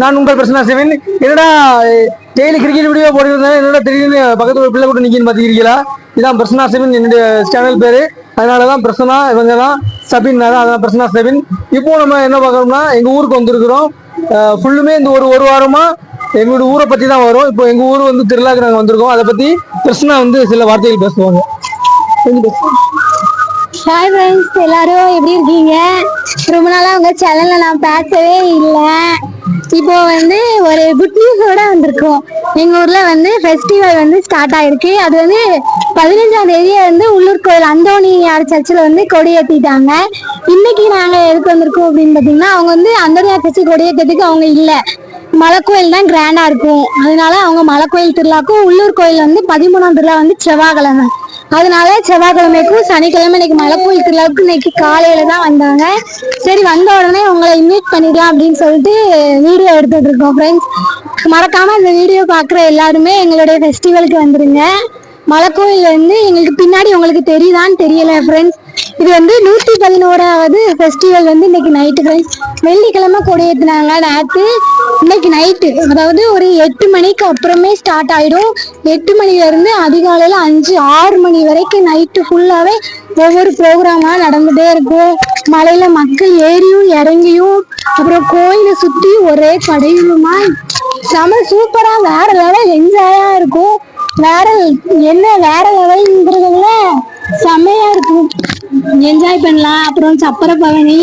நான் உங்கள் பிரச்சனை செய்வேன் என்னடா டெய்லி கிரிக்கெட் வீடியோ போட்டுருந்தேன் என்னடா திடீர்னு பக்கத்தில் ஒரு பிள்ளை கூட நிக்கின்னு பாத்துக்கிறீங்களா இதான் பிரசனா செவின். என்னுடைய சேனல் பேரு. அதனால தான் பிரசனா இவங்க தான் சபின். தான் அதான் பிரசனா செவின். இப்போ நம்ம என்ன பார்க்கறோம்னா எங்க ஊருக்கு வந்திருக்கிறோம். ஃபுல்லுமே இந்த ஒரு ஒரு வாரமா எங்களோட ஊரை பத்தி தான் வரும். இப்போ எங்க ஊர் வந்து திருவிழாக்கு நாங்கள் வந்திருக்கோம். அதை பத்தி பிரசனா வந்து சில வார்த்தைகள் பேசுவாங்க. ஹாய் ஃப்ரெண்ட்ஸ் எல்லாரும் எப்படி இருக்கீங்க? ரொம்ப நாளா உங்க சேனல்ல நான் பேசவே இல்லை. இப்போ வந்து ஒரு குட் நியூஸோட வந்திருக்கோம். எங்க ஊர்ல வந்து ஃபெஸ்டிவல் வந்து ஸ்டார்ட் ஆயிருக்கு. அது வந்து பதினஞ்சாம் தேதியே வந்து உள்ளூர் கோயில் அந்தோணியார் சர்ச்சில் வந்து கொடியேற்றிட்டாங்க இன்னைக்கு நாங்க எதுக்கு வந்திருக்கோம் அப்படின்னு பார்த்தீங்கன்னா அவங்க வந்து அந்தோணியார் சர்ச்சு கொடியேற்றத்துக்கு அவங்க இல்லை. மலைக்கோயில் தான் கிராண்டா இருக்கும். அதனால அவங்க மலைக்கோயில் திருவிழாக்கும் உள்ளூர் கோயில் வந்து பதிமூணாம் திருவிழா வந்து செவ்வாய்க்கிழமை. அதனால செவ்வாய்க்கிழமைக்கும் சனிக்கிழமை இன்னைக்கு மலைக்கோயில் திருவிழாவுக்கு இன்னைக்கு காலையில தான் வந்தாங்க. சரி வந்த உடனே உங்களை இன்வைட் பண்ணிடலாம் அப்படின்னு சொல்லிட்டு வீடியோ எடுத்துட்டு இருக்கோம் ஃப்ரெண்ட்ஸ் மறக்காம இந்த வீடியோ பார்க்குற எல்லாருமே எங்களுடைய ஃபெஸ்டிவலுக்கு வந்துருங்க. மலைக்கோயில் வந்து எங்களுக்கு பின்னாடி உங்களுக்கு தெரியுதான்னு தெரியல ஃப்ரெண்ட்ஸ் இது வந்து நூற்றி பதினோராவது ஃபெஸ்டிவல் வந்து இன்னைக்கு நைட்டு வெள்ளிக்கிழமை கொடியேற்றினாங்க நேற்று இன்னைக்கு நைட்டு அதாவது ஒரு எட்டு மணிக்கு அப்புறமே ஸ்டார்ட் ஆயிடும். எட்டு மணிலேருந்து அதிகாலையில் அஞ்சு ஆறு மணி வரைக்கும் நைட்டு ஃபுல்லாகவே ஒவ்வொரு ப்ரோக்ராமாக நடந்துகிட்டே இருக்கும். மலையில மக்கள் ஏறியும் இறங்கியும் அப்புறம் கோயிலை சுற்றி ஒரே கடையுமா செம சூப்பராக வேற லெவல் என்ஜாயாக இருக்கும். வேற என்ன வேற லெவல் என்ஜாய் பண்ணலாம். அப்புறம் சப்பர பழனி.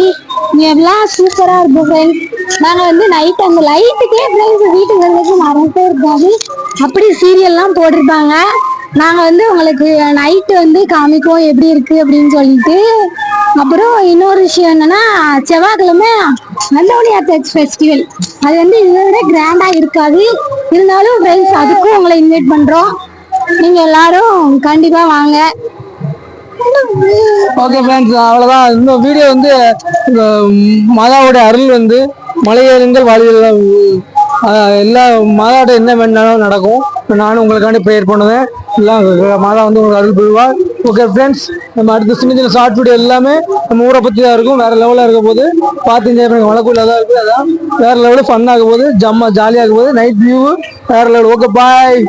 எல்லாம் சூப்பரா இருக்கும் ஃப்ரெண்ட்ஸ் நாங்க வந்து நைட் அந்த லைட்டுக்கே ஃப்ரெண்ட்ஸ் வீட்டுக்கு வரதுக்கு மறந்துட்டே இருக்காது அப்படி சீரியல்லாம் போட்டிருப்பாங்க. நாங்க வந்து உங்களுக்கு நைட்டு வந்து காமிப்போம் எப்படி இருக்கு அப்படின்னு சொல்லிட்டு. அப்புறம் இன்னொரு விஷயம் என்னன்னா செவ்வாய்க்கிழமை அந்தோனியா சர்ச் ஃபெஸ்டிவல் அது வந்து இதை விட கிராண்டா இருக்காது. இருந்தாலும் ஃப்ரெண்ட்ஸ் அதுக்கும் உங்களை இன்வைட் பண்றோம். நீங்க எல்லாரும் கண்டிப்பா வாங்க. ஓகே ஃப்ரெண்ட்ஸ் அவ்வளோதான் இந்த வீடியோ வந்து இந்த மாதாவோட அருள் வந்து மலையேறுங்கள் வாழ்வில் எல்லா மாதாவோட என்ன வேணாலும் நடக்கும். நானும் உங்களுக்காண்டி ப்ரேயர் பண்ணுவேன். எல்லாம் மாதா வந்து உங்களுக்கு அருள் புரிவார். ஓகே ஃப்ரெண்ட்ஸ் நம்ம அடுத்த சின்ன சின்ன ஷார்ட் வீடியோ எல்லாமே நம்ம ஊரை பற்றி தான் இருக்கும். வேறு லெவலில் இருக்க போது பார்த்து என்ஜாய் பண்ணுங்க. மலைக்குள்ள தான் இருக்குது. அதான் வேறு லெவலில் ஃபன் ஆக போது ஜம்மா ஜாலியாக போது நைட் வியூ வேறு லெவல் ஓகே பாய்